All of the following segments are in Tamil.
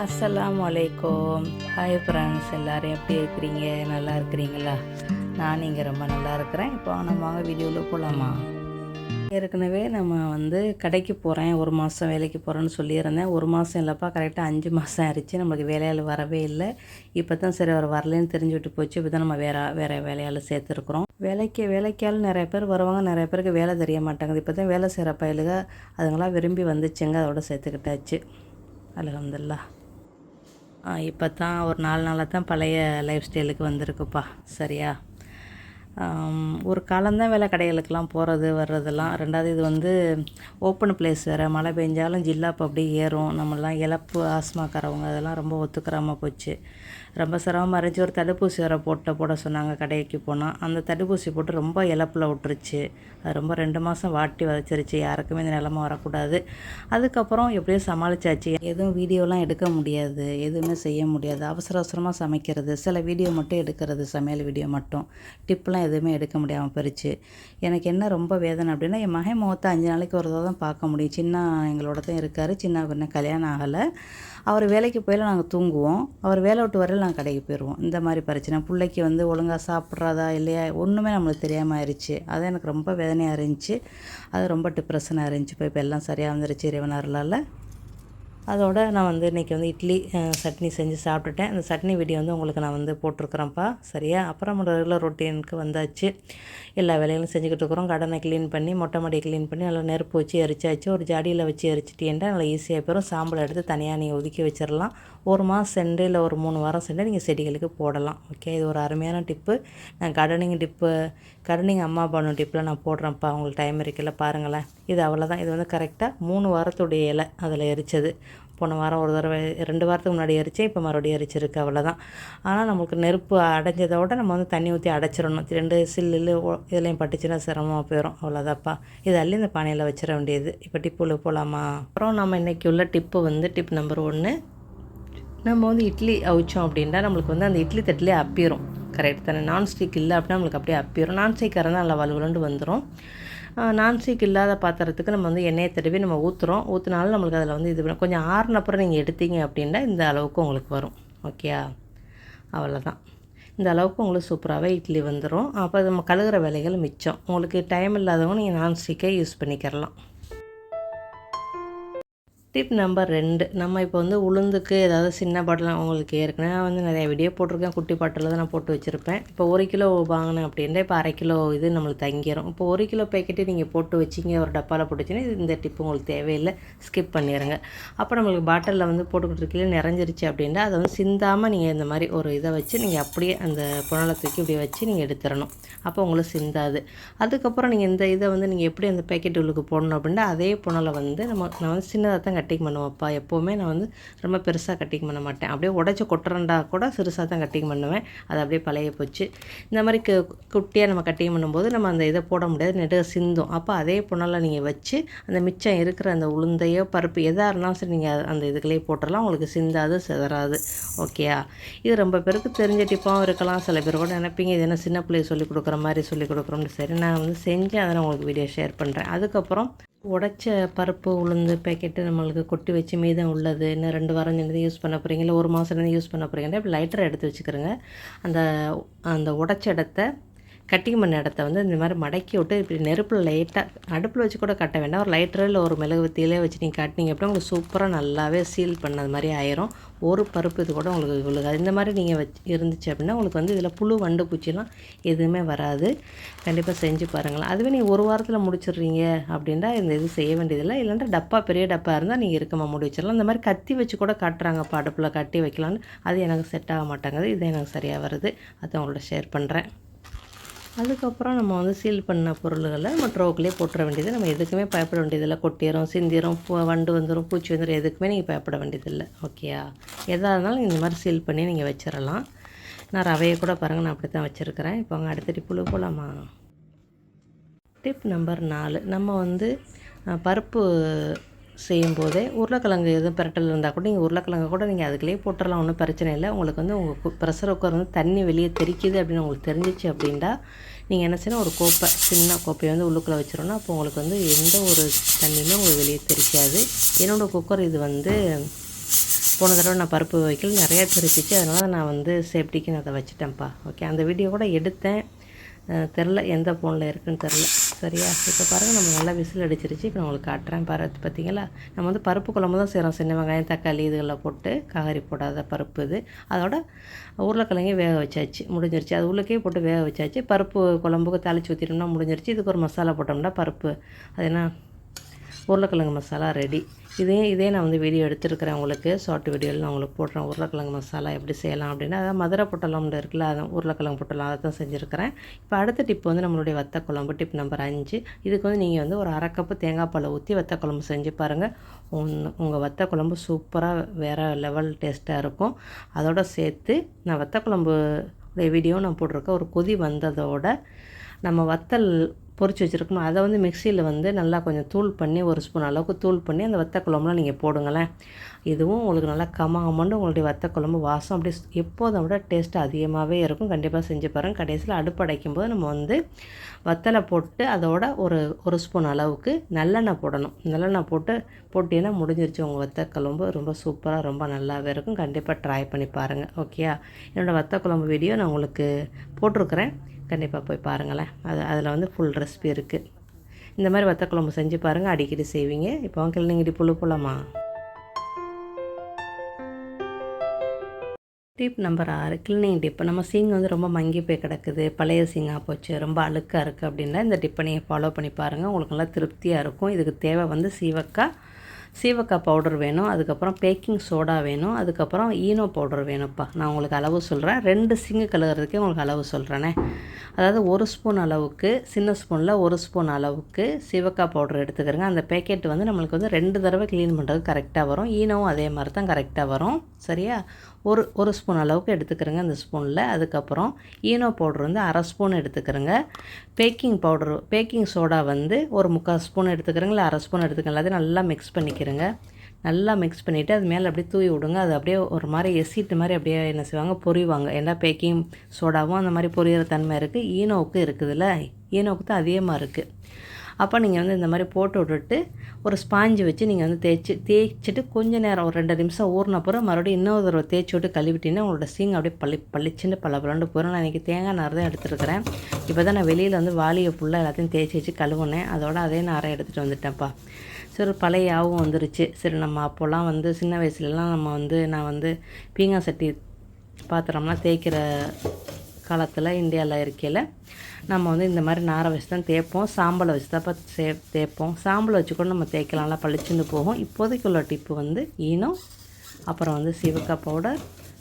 அஸ்ஸலாமு அலைக்கும். ஹாய் ஃப்ரெண்ட்ஸ் எல்லோரும் எப்படி இருக்கிறீங்க? நல்லா இருக்கிறீங்களா? நான் இங்கே ரொம்ப நல்லா இருக்கிறேன். இப்போ நம்ம வாங்க வீடியோவில் போகலாமா ஏற்கனவே நம்ம வந்து கடைக்கு போகிறேன் ஒரு மாதம் வேலைக்கு போகிறேன்னு சொல்லியிருந்தேன். ஒரு மாதம் இல்லைப்பா கரெக்டாக அஞ்சு மாதம் ஆயிடுச்சு. நம்மளுக்கு வேலையால் வரவே இல்லை. இப்போ தான் சரி அவர் வரலன்னு தெரிஞ்சு விட்டு போச்சு. இப்போ தான் நம்ம வேறு வேறு வேலையால் சேர்த்துருக்குறோம். வேலைக்கு வேலைக்கால் நிறைய பேர் வருவாங்க. நிறைய பேருக்கு வேலை தெரிய மாட்டாங்குது. இப்போ தான் வேலை செய்கிற பயலுக அதுங்களாம் விரும்பி வந்துச்சுங்க. அதோட சேர்த்துக்கிட்டாச்சு. அலகம்துல்லா. இப்போ தான் ஒரு நாலு நாளாக தான் பழைய லைஃப் ஸ்டைலுக்கு வந்திருக்குப்பா. சரியா? ஒரு காலம்தான் வேலை கடைகளுக்கெலாம் போகிறது வர்றதெல்லாம். ரெண்டாவது இது வந்து ஓப்பன் பிளேஸ் வேறு. மழை பெஞ்சாலும் ஜில்லாப்பு அப்படியே ஏறும். நம்மளாம் இழப்பு ஆஸ்மாக்காரவங்க அதெல்லாம் ரொம்ப ஒத்துக்கிறாமல் போச்சு. ரொம்ப சிரமமாக இருந்துச்சு. ஒரு தடுப்பூசி வேறு போட்ட போட சொன்னாங்க கடைக்கு போனால் அந்த தடுப்பூசி போட்டு ரொம்ப இழப்பில் விட்டுருச்சு. அது ரொம்ப ரெண்டு மாதம் வாட்டி வதச்சிருச்சு யாருக்குமே இந்த நிலமை வரக்கூடாது. அதுக்கப்புறம் எப்படியோ சமாளிச்சாச்சு. எதுவும் வீடியோலாம் எடுக்க முடியாது. எதுவுமே செய்ய முடியாது. அவசர அவசரமாக சமைக்கிறது. சில வீடியோ மட்டும் எடுக்கிறது. சமையல் வீடியோ மட்டும். டிப்லாம் எதுவுமே எடுக்க முடியாமல் போயிடுச்சு எனக்கு என்ன ரொம்ப வேதனை அப்படின்னா என் மகன் முகத்தை அஞ்சு நாளைக்கு ஒரு தான் பார்க்க முடியும். சின்ன எங்களோட தான் இருக்கார். சின்ன கல்யாணம் ஆகலை. அவர் வேலைக்கு போயில நாங்கள் தூங்குவோம். அவர் வேலை விட்டு வரையில் நாங்கள் கடைக்கு போயிடுவோம் இந்த மாதிரி பிரச்சனை. பிள்ளைக்கு வந்து ஒழுங்காக சாப்பிட்றாதா இல்லையா? ஒன்றுமே நம்மளுக்கு தெரியாமல் ஆயிடுச்சு அது எனக்கு ரொம்ப வேதனையாக இருந்துச்சு. அது ரொம்ப டிப்ரெஷனாக இருந்துச்சு. இப்போ இப்போ எல்லாம் சரியாக வந்துருச்சு. இறைவனாரில் அதோட நான் வந்து இன்றைக்கி வந்து இட்லி சட்னி செஞ்சு சாப்பிட்டுட்டேன். அந்த சட்னி வீடியோ வந்து உங்களுக்கு நான் வந்து போட்டிருக்கிறேன்ப்பா. சரியா? அப்புறம் ரெகுலர் ரொட்டீனுக்கு வந்தாச்சு. எல்லா வேலைகளும் செஞ்சுக்கிட்டு இருக்கிறோம். கடனை க்ளீன் பண்ணி மொட்டை மாடியை க்ளீன் பண்ணி நல்லா நெருப்பு வச்சு எரிச்சாச்சு. ஒரு ஜாடியில் வச்சு எரிச்சிட்டேன்ட்டா நல்லா ஈஸியாக போயிடும் சாம்பல் எடுத்து தனியாக நீங்கள் ஒதுக்கி வச்சிடலாம் ஒரு மாதம் சென்று இல்லை ஒரு மூணு வாரம் சென்று நீங்கள் செடிகளுக்கு போடலாம். ஓகே இது ஒரு அருமையான டிப்பு. நான் கார்டனிங் டிப்பு கார்டனிங் அம்மா பண்ணும் டிப்பில் நான் போடுறேன்ப்பா. உங்களுக்கு டைம் இருக்குல்ல பாருங்களேன். இது அவ்வளோதான் இது வந்து கரெக்டாக மூணு வாரத்துடைய இலை அதில் எரிச்சது. போன வாரம் ஒரு தடவை ரெண்டு வாரத்துக்கு முன்னாடி எரிச்சேன். இப்போ மறுபடியும் எரிச்சிருக்கு அவ்வளோதான் ஆனால் நம்மளுக்கு நெருப்பு அடைஞ்சதோட நம்ம வந்து தண்ணி ஊற்றி அடைச்சிடணும். ரெண்டு சில்லு இதுலேயும் பட்டுச்சுன்னா சிரமமாக போயிடும் அவ்வளோதாப்பா இது அள்ளி இந்த பானையில் வச்சிட வேண்டியது. இப்போ டிப்புல போகலாமா அப்புறம் நம்ம இன்றைக்கி உள்ள டிப்பு வந்து டிப் நம்பர் ஒன்று நம்ம வந்து இட்லி அவிச்சோம் அப்படின்னா நம்மளுக்கு வந்து அந்த இட்லி தட்டிலே அப்பிடும் கரெக்ட் தானே? நான்ஸ்டிக் இல்லை அப்படின்னா நம்மளுக்கு அப்படியே அப்பிடும் நான்ஸ்டிக்காக இருந்தால் நல்லா வலுவலுண்டு வந்துடும் நான்ஸ்டிக் இல்லாத பாத்திரத்துக்கு நம்ம வந்து எண்ணெயை தடவி நம்ம ஊற்றுறோம் ஊற்றினாலும் நம்மளுக்கு அதில் வந்து இது பண்ண- கொஞ்சம் ஆறுனப்புறம் நீங்கள் எடுத்தீங்க அப்படின்னா இந்த அளவுக்கு உங்களுக்கு வரும். ஓகேயா அவ்வளோதான் இந்த அளவுக்கு உங்களுக்கு சூப்பராகவே இட்லி வந்துடும் அப்போ நம்ம கழுகுற வேலைகள் மிச்சம். உங்களுக்கு டைம் இல்லாதவங்க நீங்கள் நான்ஸ்டிக்கே யூஸ் பண்ணிக்கிறலாம். டிப் நம்பர் ரெண்டு. நம்ம இப்போ வந்து உளுந்துக்கு ஏதாவது சின்ன பாட்டிலாம் உங்களுக்கு ஏற்கனவே நான் வந்து நிறைய வீடியோ போட்டிருக்கேன். குட்டி பாட்டில் தான் நான் போட்டு வச்சுருப்பேன். இப்போ ஒரு கிலோ வாங்கினேன் அப்படின்னா இப்போ அரை கிலோ இது நம்மளுக்கு தங்கிரும். இப்போ ஒரு கிலோ பேக்கெட்டு நீங்கள் போட்டு வச்சிங்க ஒரு டப்பாவில் போட்டுச்சின்னா இது இந்த டிப்பு உங்களுக்கு தேவையில்லை. ஸ்கிப் பண்ணிடுங்க அப்போ நம்மளுக்கு பாட்டிலில் வந்து போட்டுக்கிட்டு இருக்கீங்க நிறைஞ்சிருச்சு அப்படின்னா அதை வந்து சிந்தாமல் நீங்கள் இந்த மாதிரி ஒரு இதை வச்சு நீங்கள் அப்படியே அந்த புனலை தூக்கி இப்படி வச்சு நீங்கள் எடுத்துடணும். அப்போ உங்களுக்கு சிந்தாது. அதுக்கப்புறம் நீங்கள் இந்த இதை வந்து நீங்கள் எப்படி அந்த பேக்கெட் உள்ளுக்கு போடணும் அப்படின்னா அதே புனலை வந்து நம்ம நான் வந்து சின்னதாக தான் கட்டிங் பண்ணுவேன்ப்பா எப்போவுமே நான் வந்து ரொம்ப பெருசாக கட்டிங் பண்ண மாட்டேன். அப்படியே உடச்சி கொட்டுறண்டா கூட சிறுசாக தான் கட்டிங் பண்ணுவேன். அது அப்படியே பழைய போச்சு. இந்த மாதிரி கு குட்டியாக நம்ம கட்டிங் பண்ணும்போது நம்ம அந்த இதை போட முடியாது. நெடுக சிந்தும். அப்போ அதே புனலை நீங்கள் வச்சு அந்த மிச்சம் இருக்கிற அந்த உளுந்தையோ பருப்பு எதாக இருந்தாலும் சரி நீங்கள் அந்த இதுக்குள்ளேயே போட்டுடலாம் உங்களுக்கு சிந்தாது சிதறாது. ஓகேயா இது ரொம்ப பேருக்கு தெரிஞ்ச டிப்பாகவும் இருக்கலாம். சில பேர் கூட நினைப்பீங்க இது என்ன சின்ன பிள்ளைய சொல்லி கொடுக்குற மாதிரி சொல்லிக் கொடுக்குறோம்னு. சரி நான் வந்து செஞ்சு அதை நான் உங்களுக்கு வீடியோ ஷேர் பண்ணுறேன் அதுக்கப்புறம் உடைச்ச பருப்பு உளுந்து பேக்கெட்டு நம்ம உங்களுக்கு கொட்டி வச்சு மீதம் உள்ளது இன்னும் ரெண்டு வாரம் நின்று யூஸ் பண்ண போகிறீங்க இல்லை ஒரு மாதம் யூஸ் பண்ண போகிறீங்கன்னா இப்போ லைட்டரை எடுத்து வச்சுக்கிறோங்க. அந்த அந்த உடைச்ச இடத்த கட்டிங் இடத்த வந்து இந்த மாதிரி மடக்கி விட்டு இப்படி நெருப்பில் லைட்டாக அடுப்பில் வச்சு கூட கட்ட வேண்டாம். ஒரு லைட்டரோ இல்லை ஒரு மெழுகுவத்தியிலே வச்சு நீங்கள் கட்டினீங்க அப்படின்னா உங்களுக்கு சூப்பராக நல்லாவே சீல் பண்ணது மாதிரி ஆயிரும். ஒரு பருப்பு இது கூட உங்களுக்கு விழுகாது. இந்த மாதிரி நீங்கள் வச்சு இருந்துச்சு அப்படின்னா உங்களுக்கு வந்து இதில் புழு வண்டு பூச்சிலாம் எதுவுமே வராது. கண்டிப்பாக செஞ்சு பாருங்களேன். அதுவே நீங்கள் ஒரு வாரத்தில் முடிச்சிடுறீங்க அப்படின்னா இந்த இது செய்ய வேண்டியதில்லை. இல்லைன்னா டப்பா பெரிய டப்பா இருந்தால் நீங்கள் இருக்கமாக முடி வச்சிடலாம். இந்த மாதிரி கத்தி வச்சு கூட கட்டுறாங்கப்பா அடுப்பில் கட்டி வைக்கலான்னு அது எனக்கு செட் ஆக மாட்டேங்குது. இது எனக்கு சரியாக வருது. அதை உங்கள்ட்ட ஷேர் பண்ணுறேன் அதுக்கப்புறம் நம்ம வந்து சீல் பண்ண பொருள்களை நம்ம ட்ரோக்கிலே போட்டுற வேண்டியது. நம்ம எதுக்குமே பயப்பட வேண்டியதில்லை. கொட்டிரும் சிந்திரும் பூ வண்டு வந்துடும் பூச்சி வந்துடும் எதுக்குமே நீங்கள் பயப்பட வேண்டியதில்லை. ஓகேயா எதாக இருந்தாலும் இந்த மாதிரி சீல் பண்ணி நீங்கள் வச்சிடலாம் நான் ரவையை கூட பாருங்கள் நான் அப்படி தான் வச்சுருக்கிறேன். இப்போ அங்கே அடுத்த டிப்புழு போகலாமா டிப் நம்பர் நாலு. நம்ம வந்து பருப்பு செய்யும்போதே உருளைக்கிழங்கு எதுவும் பிரட்டல் இருந்தால் கூட நீங்கள் உருளைக்கிழங்கு கூட நீங்கள் அதுக்குள்ளேயே போட்டுடலாம் ஒன்றும் பிரச்சனை இல்லை. உங்களுக்கு வந்து உங்கள் ப்ரெஷர் குக்கர் வந்து தண்ணி வெளியே தெரிக்குது அப்படின்னு உங்களுக்கு தெரிஞ்சிச்சு அப்படின்னா நீங்கள் என்ன செய்யணும்? ஒரு கோப்பை சின்ன கோப்பையை வந்து உள்ளுக்குள்ளே வச்சிடணும். அப்போ உங்களுக்கு வந்து எந்த ஒரு தண்ணியுமே உங்களுக்கு வெளியே தெரிக்காது. என்னோடய குக்கர் இது வந்து போன தடவை நான் பருப்பு வைக்கல நிறையா தெரிச்சிச்சு அதனால் நான் வந்து சேஃப்டிக்கு நான் அதை வச்சுட்டேன்ப்பா. ஓகே அந்த வீடியோ கூட எடுத்தேன். தெரில எந்த ஃபோனில் இருக்குன்னு தெரில சரியா? இப்போ பாருங்கள் நம்ம நல்லா விசில் அடிச்சிருச்சு. இப்போ நான் உங்களுக்கு காட்டுறேன். பாரு பார்த்தீங்களா நம்ம வந்து பருப்பு குழம்பு தான் செய்கிறோம் சின்ன வெங்காயம் தக்காளி இதுகளில் போட்டு காகரி போடாத பருப்பு இது. அதோட உருளைக்கிழங்கே வேக வச்சாச்சு. முடிஞ்சிருச்சு. அது உள்ளக்கே போட்டு வேக வச்சாச்சு. பருப்பு குழம்புக்கு தாளிச்சு ஊற்றிட்டோம்னா முடிஞ்சிருச்சு. இதுக்கு ஒரு மசாலா போட்டோம்னா பருப்பு. அது என்ன? உருளைக்கிழங்கு மசாலா ரெடி இதே இதே நான் வந்து வீடியோ எடுத்துருக்கிறேன் உங்களுக்கு. ஷார்ட் வீடியோவில் நான் உங்களுக்கு போடுறேன். உருளைக்கிழங்கு மசாலா எப்படி செய்யலாம் அப்படின்னா அதாவது மதுரை பொட்டலம்னு இருக்குல்ல அதான் உருளைக்கிழங்கு பொட்டலம் அதை தான் செஞ்சுருக்கிறேன். இப்போ அடுத்த டிப் வந்து நம்மளுடைய வத்த குழம்பு டிப் நம்பர் அஞ்சு. இதுக்கு வந்து நீங்கள் வந்து ஒரு அரை கப்பு தேங்காய் பாலை ஊற்றி வத்த குழம்பு செஞ்சு பாருங்கள் உன் உங்கள் வத்த குழம்பு சூப்பராக வேறு லெவல் டேஸ்ட்டாக இருக்கும். அதோட சேர்த்து நான் வத்த குழம்பு வீடியோ நான் போட்டிருக்கேன். ஒரு கொதி வந்ததோட நம்ம வத்தல் பொறிச்சு வச்சுருக்கோமோ அதை வந்து மிக்சியில் வந்து நல்லா கொஞ்சம் தூள் பண்ணி ஒரு ஸ்பூன் அளவுக்கு தூள் பண்ணி அந்த வத்த குழம்புலாம் நீங்கள் போடுங்களேன். இதுவும் உங்களுக்கு நல்லா கமாகமண்டு உங்களுடைய வத்த குழம்பு வாசம் அப்படியே எப்போதும் விட டேஸ்ட்டு அதிகமாகவே இருக்கும். கண்டிப்பாக செஞ்சு பாருங்கள் கடைசியில் அடுப்படைக்கும் போது நம்ம வந்து வத்தலை போட்டு அதோட ஒரு ஒரு ஸ்பூன் அளவுக்கு நல்லெண்ணெய் போடணும். நல்லெண்ணெய் போட்டு போட்டீங்கன்னா முடிஞ்சிருச்சு. உங்கள் வத்த குழம்பு ரொம்ப சூப்பராக ரொம்ப நல்லாவே இருக்கும். கண்டிப்பாக ட்ரை பண்ணி பாருங்கள் ஓகேயா என்னோடய வத்த குழம்பு வீடியோ நான் உங்களுக்கு போட்டிருக்கிறேன். கண்டிப்பாக போய் பாருங்களேன். அது அதில் வந்து ஃபுல் ரெசிபி இருக்குது இந்த மாதிரி வத்த குழம்பு செஞ்சு பாருங்கள் அடிக்கடி செய்வீங்க. இப்போ கிழங்கிடி புழு போலாமா டிப் நம்பர் ஆறு. கிளீனிங் டிப் நம்ம சீங்க வந்து ரொம்ப மங்கி போய் கிடக்குது. பழைய சீங்காக போச்சு. ரொம்ப அழுக்காக இருக்குது அப்படின்னா இந்த டிப்பை நீங்கள் ஃபாலோ பண்ணி பாருங்கள் உங்களுக்கு நல்லா திருப்தியாக இருக்கும். இதுக்கு தேவை வந்து சீவக்காய் சீவக்காய் பவுடர் வேணும் அதுக்கப்புறம் பேக்கிங் சோடா வேணும் அதுக்கப்புறம் ஈனோ பவுடர் வேணும்ப்பா. நான் உங்களுக்கு அளவு சொல்கிறேன் ரெண்டு சிங்கு கழுகுறதுக்கே உங்களுக்கு அளவு சொல்கிறேனே அதாவது ஒரு ஸ்பூன் அளவுக்கு சின்ன ஸ்பூனில் ஒரு ஸ்பூன் அளவுக்கு சீவக்காய் பவுடர் எடுத்துக்கிறேங்க. அந்த பேக்கெட் வந்து நம்மளுக்கு வந்து ரெண்டு தடவை க்ளீன் பண்ணுறது கரெக்டாக வரும். ஈனோவும் அதே மாதிரி தான் கரெக்டாக வரும். சரியா? ஒரு ஒரு ஸ்பூன் அளவுக்கு எடுத்துக்கிறேங்க அந்த ஸ்பூனில். அதுக்கப்புறம் ஈனோ பவுடர் வந்து அரை ஸ்பூன் எடுத்துக்கிறேங்க. பேக்கிங் பவுடர் பேக்கிங் சோடா வந்து ஒரு முக்கால் ஸ்பூன் எடுத்துக்கிறேங்களா அரை ஸ்பூன் எடுத்துக்கிறேன் எல்லாத்தையும் நல்லா மிக்ஸ் பண்ணிக்கிறேங்க. நல்லா மிக்ஸ் பண்ணிவிட்டு அது மேலே அப்படியே தூவி விடுங்க. அது அப்படியே ஒரு மாதிரி எசிட்டு மாதிரி அப்படியே என்ன செய்வாங்க? பொரிவாங்க. ஏன்னா பேக்கிங் சோடாவும் அந்த மாதிரி பொரியிற தன்மை இருக்குது ஈனோவுக்கு இருக்குதுல்ல? ஈனோவுக்கு தான் அதிகமாக இருக்குது அப்போ நீங்கள் வந்து இந்த மாதிரி போட்டு விட்டுட்டு ஒரு ஸ்பாஞ்சு வச்சு நீங்கள் வந்து தேய்ச்சி தேய்ச்சிட்டு கொஞ்ச நேரம் ஒரு ரெண்டு நிமிஷம் ஊறின பிறகு மறுபடியும் இன்னொரு தடவை தேய்ச்சி விட்டு கழுவிட்டீங்கன்னா உங்களோட சீங்க அப்படியே பள்ளி பளிச்சுன்னு பல பலண்டு போயிடும் நான் இன்றைக்கி தேங்காய் நார் தான் எடுத்துருக்கிறேன். இப்போ தான் நான் வெளியில் வந்து வாளியை ஃபுல்லாக எல்லாத்தையும் தேய்ச்சி வச்சு கழுவுனேன். அதோட அதே நாரை எடுத்துகிட்டு வந்துட்டேன்ப்பா. சரி பழைய யாவும் வந்துருச்சு. சரி நம்ம அப்போல்லாம் வந்து சின்ன வயசுலலாம் நம்ம வந்து நான் வந்து பீங்கா சட்டி பாத்திரம்லாம் தேய்க்கிற காலத்தில் இந்தியாவில் இருக்கையில் நம்ம வந்து இந்த மாதிரி நாரை வச்சு தான் தேய்ப்போம். சாம்பலை வச்சு தான் இப்போ சே தேய்ப்போம். சாம்பலை வச்சு கூட நம்ம தேய்க்கலாம்லாம் பளிச்சுன்னு போகும். இப்போதைக்கு உள்ள டிப்பு வந்து ஈனம் அப்புறம் வந்து சிவக்காய் பவுடர்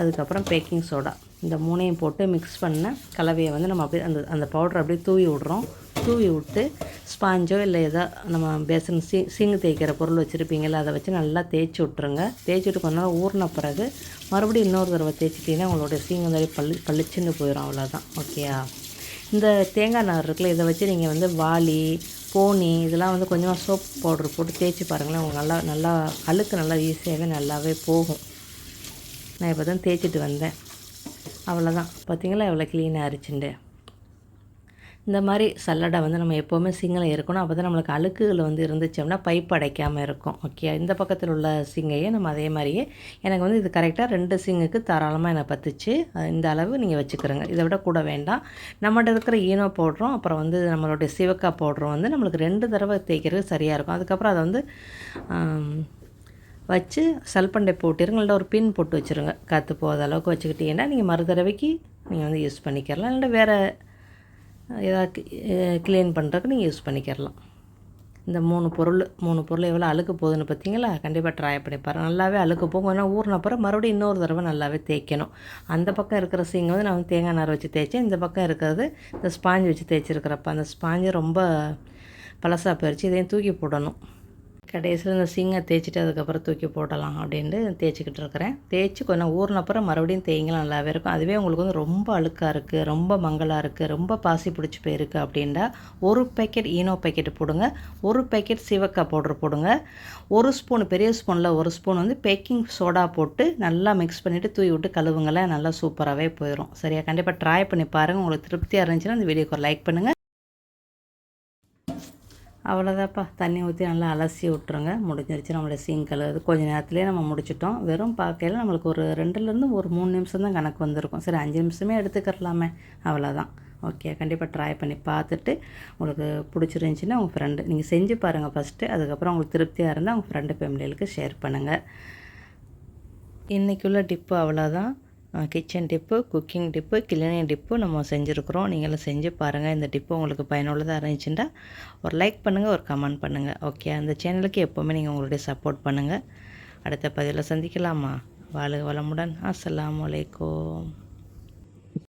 அதுக்கப்புறம் பேக்கிங் சோடா. இந்த மூணையும் போட்டு மிக்ஸ் பண்ண கலவையை வந்து நம்ம அப்படியே அந்த அந்த பவுடர் அப்படியே தூவி விட்றோம். தூவி விட்டு ஸ்பாஞ்சோ இல்லை ஏதோ நம்ம பேசன் சீ சீங்கு தேய்க்கிற பொருள் வச்சுருப்பீங்களா அதை வச்சு நல்லா தேய்ச்சி விட்ருங்க தேய்ச்சி விட்டு கொஞ்ச நேரம் ஊறின பிறகு மறுபடியும் இன்னொரு தடவை தேய்ச்சிட்டிங்கன்னா உங்களோட சீங்கு வந்து பள்ளி பளிச்சுன்னு போயிடும் அவ்வளோதான் ஓகேயா இந்த தேங்காய் நார் இருக்குல்ல இதை வச்சு நீங்கள் வந்து வாளி போனி இதெல்லாம் வந்து கொஞ்சமாக சோப் பவுடர் போட்டு தேய்ச்சி பாருங்களேன் உங்களுக்கு நல்லா நல்லா அழுக்கு நல்லா ஈஸியாகவே நல்லாவே போகும். நான் இப்போ தான் தேய்ச்சிட்டு வந்தேன். அவ்வளோதான் பார்த்தீங்களா எவ்வளோ க்ளீனாக இருச்சுண்டு இந்த மாதிரி சல்லடை வந்து நம்ம எப்போவுமே சிங்கில் இருக்கணும். அப்போ தான் நம்மளுக்கு அழுக்குகள் வந்து இருந்துச்சு அப்படின்னா பைப் அடைக்காமல் இருக்கும். ஓகே இந்த பக்கத்தில் உள்ள சிங்கையே நம்ம அதே மாதிரியே எனக்கு வந்து இது கரெக்டாக ரெண்டு சிங்குக்கு தாராளமாக எனக்கு பத்துச்சு. இந்த அளவு நீங்கள் வச்சுக்கிறோங்க. இதை விட கூட வேண்டாம். நம்மகிட்ட இருக்கிற ஈனோ போடுறோம். அப்புறம் வந்து நம்மளுடைய சிவக்கா போடுறோம். வந்து நம்மளுக்கு ரெண்டு தடவை தேய்க்கிறது சரியாக இருக்கும். அதுக்கப்புறம் அதை வந்து வச்சு சல்பண்டை போட்டிருங்க. இல்லை ஒரு பின் போட்டு வச்சுருங்க. காற்று போகாத அளவுக்கு வச்சுக்கிட்டீங்கன்னா நீங்கள் மறு தடவைக்கு நீங்கள் வந்து யூஸ் பண்ணிக்கிறலாம் இல்லை வேறு ஏதாவது க்ளீன் பண்ணுறதுக்கு நீங்கள் யூஸ் பண்ணிக்கிறலாம் இந்த மூணு பொருள் மூணு பொருள் எவ்வளோ அழுக்கு போகுதுன்னு பார்த்தீங்களா? கண்டிப்பாக ட்ரை பண்ணி பாருங்க. நல்லாவே அழுக்கு போகும். ஏன்னா ஊறின அப்புறம் மறுபடியும் இன்னொரு தடவை நல்லாவே தேய்க்கணும். அந்த பக்கம் இருக்கிற சீங்க வந்து நான் தேங்காய் நார் வச்சு தேய்ச்சேன். இந்த பக்கம் இருக்கிறது இந்த ஸ்பாஞ்ச் வச்சு தேய்ச்சிருக்கிறப்ப அந்த ஸ்பாஞ்சு ரொம்ப பழசாக போயிடுச்சு இதையும் தூக்கி போடணும். கடைசியில் இந்த சிங்கை தேய்ச்சிட்டு அதுக்கப்புறம் தூக்கி போடலாம் அப்படின்ட்டு தேய்ச்சிக்கிட்டு இருக்கிறேன். தேய்ச்சி கொஞ்சம் ஊறினப்புறம் மறுபடியும் தேய்ங்கலாம் நல்லாவே இருக்கும். அதுவே உங்களுக்கு வந்து ரொம்ப அழுக்காக இருக்குது ரொம்ப மங்கலாக இருக்குது ரொம்ப பாசி பிடிச்சி போயிருக்கு அப்படின்டா ஒரு பேக்கெட் ஈனோ பேக்கெட் போடுங்க. ஒரு பேக்கெட் சிவக்காய் பவுடர் போடுங்க. ஒரு ஸ்பூன் பெரிய ஸ்பூனில் ஒரு ஸ்பூன் வந்து பேக்கிங் சோடா போட்டு நல்லா மிக்ஸ் பண்ணிவிட்டு தூவி விட்டு கழுவுங்களேன் நல்லா சூப்பராகவே போயிடும் சரியா? கண்டிப்பாக ட்ரை பண்ணி பாருங்கள் உங்களுக்கு திருப்தியாக இருந்துச்சுன்னா இந்த வீடியோக்கு லைக் பண்ணுங்கள் அவ்வளோதாப்பா தண்ணி ஊற்றி நல்லா அலசி விட்ருங்க முடிஞ்சிருச்சு நம்மளோட சீன் கழுவுது கொஞ்ச நேரத்துலேயே நம்ம முடிச்சிட்டோம். வெறும் பார்க்கையில் நம்மளுக்கு ஒரு ரெண்டுலேருந்து ஒரு மூணு நிமிஷம் தான் கணக்கு வந்திருக்கும். சரி அஞ்சு நிமிஷமே எடுத்துக்கிறலாமே. அவ்வளோதான் ஓகே கண்டிப்பாக ட்ரை பண்ணி பார்த்துட்டு உங்களுக்கு பிடிச்சிருந்துச்சின்னா உங்கள் ஃப்ரெண்டு நீங்கள் செஞ்சு பாருங்கள் ஃபஸ்ட்டு அதுக்கப்புறம் உங்களுக்கு திருப்தியாக இருந்தால் உங்கள் ஃப்ரெண்டு ஃபேமிலிகளுக்கு ஷேர் பண்ணுங்கள் இன்றைக்குள்ள டிப்பு அவ்வளோதான் kitchen tip cooking tip cleaning tip நம்ம செஞ்சுருக்குறோம். நீங்களும் செஞ்சு பாருங்கள் இந்த டிப்பு உங்களுக்கு பயனுள்ளதாக இருந்துச்சுன்னா ஒரு லைக் பண்ணுங்கள் ஒரு கமெண்ட் பண்ணுங்கள் ஓகே அந்த சேனலுக்கு எப்போவுமே நீங்கள் உங்களுடைய சப்போர்ட் பண்ணுங்கள் அடுத்த பதிவில் சந்திக்கலாமா? வாழ்க வளமுடன். அஸ்லாம் வலைக்கம்